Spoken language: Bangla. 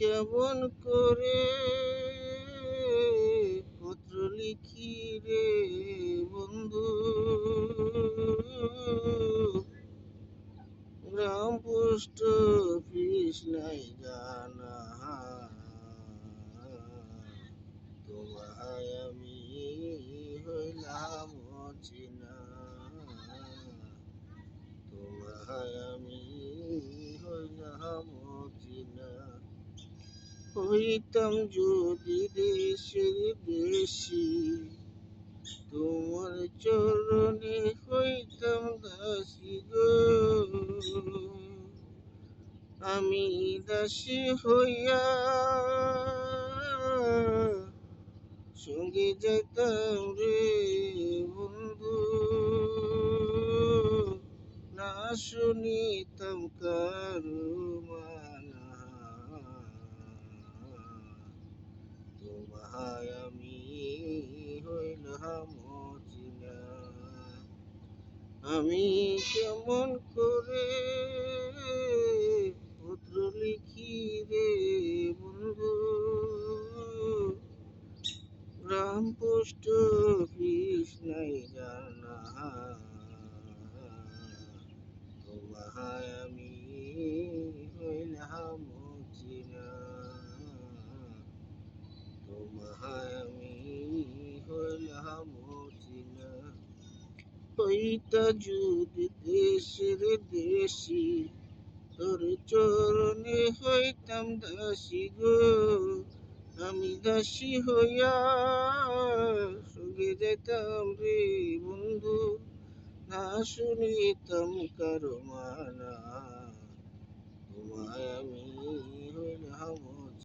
কেমন করে পত্র লিখি রে বন্ধু? গ্রাম পোস্ট অফিস নাই জানা। তোমায় আমি হইলাম অচেনা। তোমায় আমি হইলাম হইতাম যদি দেশের বেশি। তোমার চরণে হইতাম দাসী গো। আমি দাসী হইয়া সঙ্গে যেতাম রে বন্ধু। না শুনিতাম কারু মানা আমি কেমন করে পত্র লিখি রে বন্ধু গ্রাম পোস্ট অফিস নাই জানা হইতা যদি দেশের দেশি, তোর চরণে হইতাম দাসী গো। আমি দাসী হইয়া সঙ্গে যেতাম রে বন্ধু, না শুনিতাম কারও মানা